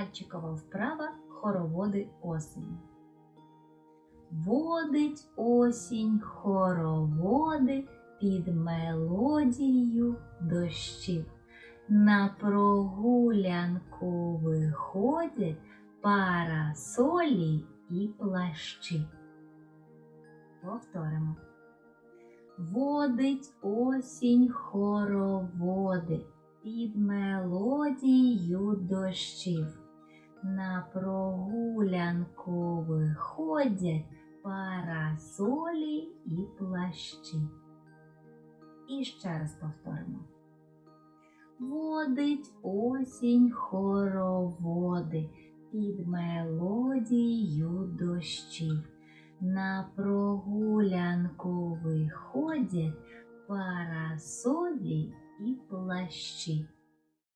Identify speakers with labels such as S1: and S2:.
S1: Мальчикова вправа хороводи осені. Водить осінь хороводи під мелодію дощів. На прогулянку виходять парасолі і плащі. Повторимо. Водить осінь хороводи під мелодію дощів. На прогулянку виходять парасолі і плащі. І ще раз повторимо. Водить осінь хороводи під мелодію дощів. На прогулянку виходять парасолі і плащі.